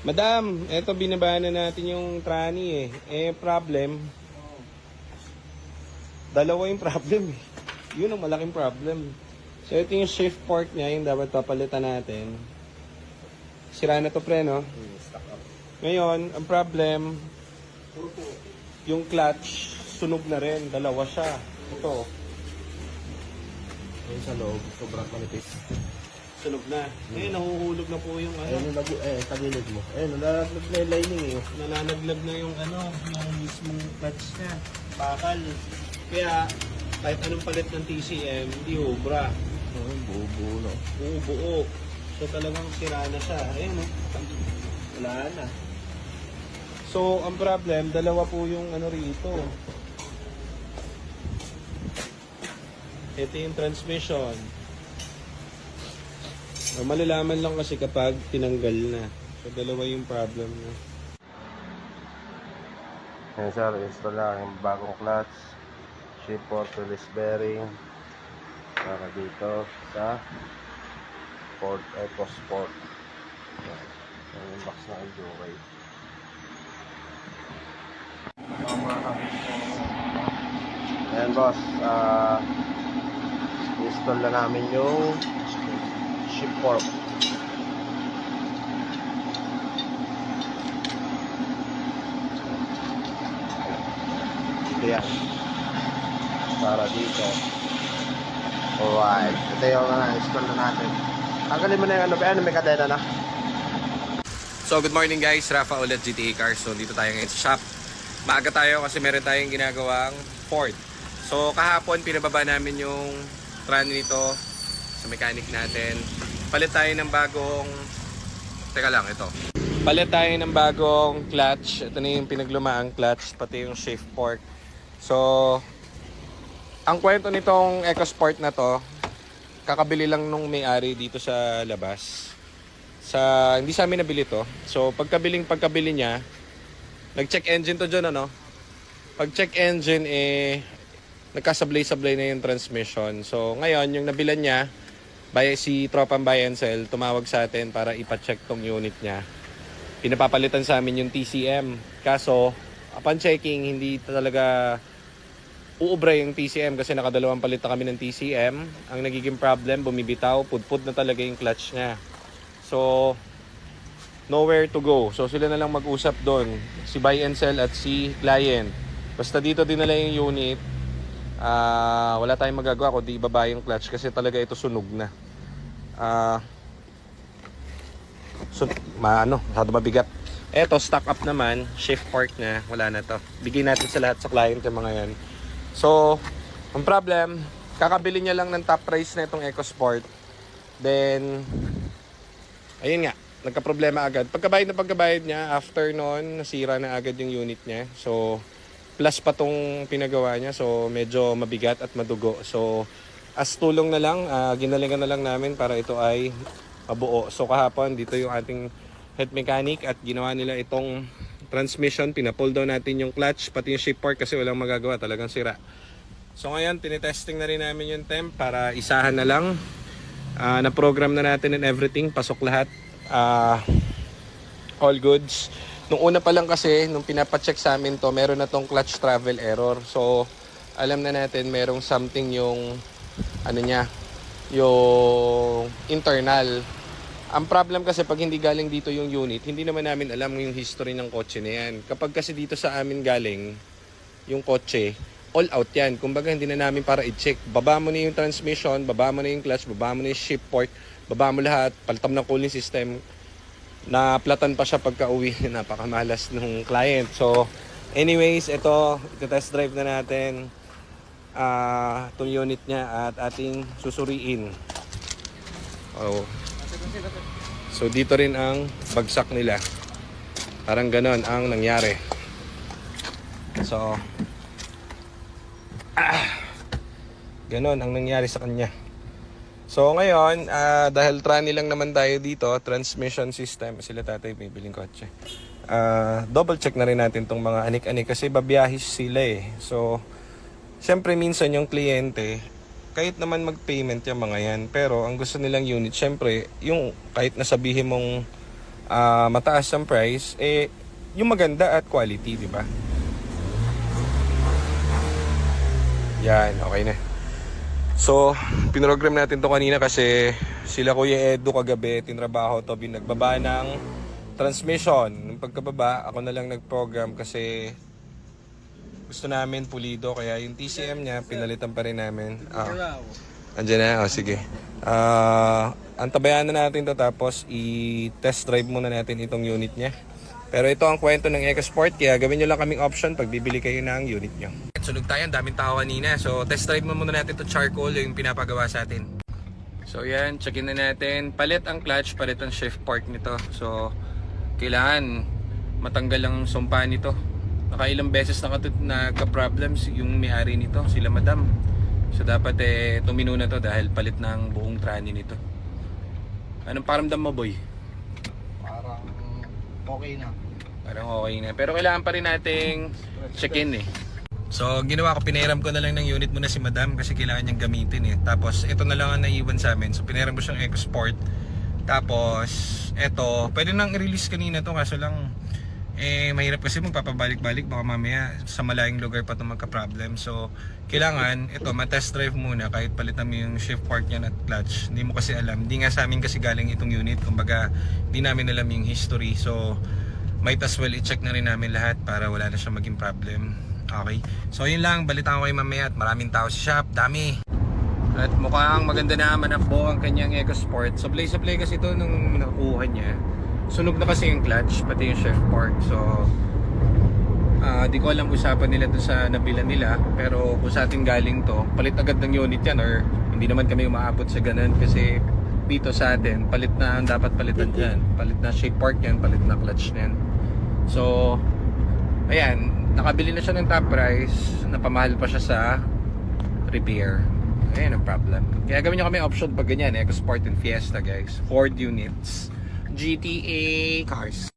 Madam, eto binabaan na natin yung trani eh. Eh, problem. Dalawa yung problem eh. Yun ang malaking problem. So, ito yung shift fork niya, yung dapat papalitan natin. Sira na to pre, no? Ngayon, ang problem, yung clutch, sunog na rin. Dalawa siya. Ito, Yung sa loob, sobrang manipis. Sunog na. Eh, nahuhulog na po yung ano. Ayun lagu, eh, tagilid mo. Ayun, nalalaglag na yung lining eh. oh. nananaglag na yung ano, yung mismong clutch niya. Bakal. Kaya, kahit anong palit ng TCM, hindi ubra. Ayun, buo-buo no. Buo buo. So talagang sira na siya. Ayun, oh. wala na. So, ang problem, dalawa po yung ano rito. Ito yung transmission. Ah, malalaman lang kasi kapag tinanggal na. So, dalawa yung problem na. Ayun sir, install na yung bagong clutch. Port release bearing. Para dito sa Ford EcoSport. Ayan. Ayan yung box na Enjoy. Ayan boss, ah install na namin yung shift port. Ito. Para dito. Alright. Ito yung uh, install na natin. Tanggalin mo na yung ano, ano may kadena na. So good morning guys, Rafa ulit GTA Cars. So dito tayo ngayon sa shop. Maaga tayo kasi meron tayong ginagawang Ford. So kahapon pinababa namin yung tran nito sa mechanic natin. Palit tayo ng bagong Teka lang, ito. Palit tayo ng bagong clutch. Ito na yung pinaglumaang clutch, pati yung shift fork. So, ang kwento nitong EcoSport na to, kakabili lang nung may-ari dito sa labas sa hindi sa amin nabili to. So pagkabiling pagkabili niya, nag-check engine to dyan ano. Pag check engine eh nagkasablay-sablay na yung transmission. So ngayon yung nabilan niya by si Tropang Buy and Sell tumawag sa atin para ipa-check tong unit niya. Pinapapalitan sa amin yung TCM. Kaso upon checking hindi talaga uubra yung TCM kasi nakadalawang palit na kami ng TCM. Ang nagiging problem, bumibitaw, pudpud na talaga yung clutch niya. So, nowhere to go. So, sila na lang mag-usap doon. Si buy and sell at si client. Basta dito dinala yung unit, ah wala tayong magagawa kundi ibaba yung clutch kasi talaga ito sunog na. Ah so, maano, masyado mabigat. Eto, stock up naman, shift fork na, wala na to. Bigyan natin sa lahat sa client yung mga yan. So, ang problem, kakabili niya lang ng top price na itong EcoSport. Then, ayun nga, nagka-problema agad. Pagkabayad na pagkabayad niya, after noon, nasira na agad yung unit niya. So, plus pa tong pinagawa niya. So, medyo mabigat at madugo. So, as tulong na lang, ah, ginalingan na lang namin para ito ay mabuo. So, kahapon, dito yung ating head mechanic at ginawa nila itong transmission. Pinapull down natin yung clutch, pati yung shift fork kasi walang magagawa. Talagang sira. So, ngayon, tinitesting na rin namin yung temp para isahan na lang. Ah, na-program na natin and everything. Pasok lahat. Ah, all goods. Nung una pa lang kasi, nung pinapacheck sa amin to, meron na tong clutch travel error. So, alam na natin merong something yung, ano niya, yung internal. Ang problem kasi pag hindi galing dito yung unit, hindi naman namin alam yung history ng kotse na yan. Kapag kasi dito sa amin galing, yung kotse, all out yan. Kumbaga hindi na namin para i-check. Baba mo na yung transmission, baba mo na yung clutch, baba mo na yung shift port, baba mo lahat, palitam ng cooling system. Naplatan pa siya pagka uwi. Napakamalas ng client. So, anyways, ito, ito-test drive na natin ah itong unit niya at ating susuriin. Oh. So, dito rin ang bagsak nila. Parang ganon ang nangyari. So, Ganon ang nangyari sa kanya. So ngayon, ah, dahil trani lang naman tayo dito, transmission system, sila tatay may biling kotse. Ah, double check na rin natin tong mga anik-anik kasi babiyahis sila eh. So, syempre minsan yung kliyente, kahit naman mag-payment yung mga yan, pero ang gusto nilang unit, syempre, yung kahit nasabihin mong ah, mataas ang price, eh, yung maganda at quality, di ba? Yan, okay na. So, pinrogram natin to kanina kasi sila Kuya Edu kagabi, tinrabaho to, binagbaba ng transmission. Nung pagkababa, ako na lang nag-program kasi gusto namin pulido kaya yung TCM niya pinalitan pa rin namin. Ah. Andiyan na, oh, sige. Ah, antabayan na natin to tapos i-test drive muna natin itong unit niya. Pero ito ang kwento ng EcoSport kaya gawin nyo lang kaming option pag bibili kayo ng unit nyo. Sunog tayo, ang daming tao kanina. So test drive mo muna natin to charcoal yung pinapagawa sa atin. So yan, check in na natin. Palit ang clutch, palit ang shift part nito. So kailangan matanggal ang sumpa nito. Nakailang beses na nagka-problems yung may-ari nito, sila madam. So dapat eh tumino na to dahil palit ng buong trani nito. Anong paramdam mo boy? Parang okay na. Parang okay na. Pero kailangan pa rin nating check-in eh. So, ginawa ko, pinairam ko na lang ng unit muna si Madam kasi kailangan niyang gamitin eh. Tapos, ito na lang ang naiwan sa amin. So, pinairam ko siyang EcoSport. Tapos, ito, pwede nang i-release kanina to kaso lang, eh, mahirap kasi magpapabalik-balik. Baka mamaya sa malayong lugar pa ito magka-problem. So, kailangan, ito, ma-test drive muna kahit palitan mo yung shift part niya at clutch. Hindi mo kasi alam. Hindi nga sa amin kasi galing itong unit. Kumbaga, hindi namin alam yung history. So, might as well i-check na rin namin lahat para wala na siya maging problem. Okay. So yun lang, balitaan ko kayo mamaya at maraming tao sa shop, dami. At mukhang maganda na manakbo ang kanyang EcoSport. So play sa play kasi ito nung nakuha niya. Sunog na kasi yung clutch, pati yung shift part. So ah di ko alam usapan nila doon sa nabila nila. Pero kung sa atin galing to, palit agad ng unit yan or hindi naman kami umaabot sa ganun kasi dito sa atin, palit na ang dapat palitan dyan. Palit na shift part yan, palit na clutch yan. So, ayan, nakabili na siya ng top price, napamahal pa siya sa repair. Ayan ang problem. Kaya gawin nyo kami option pag ganyan, EcoSport and Fiesta guys. Ford units. GTA cars.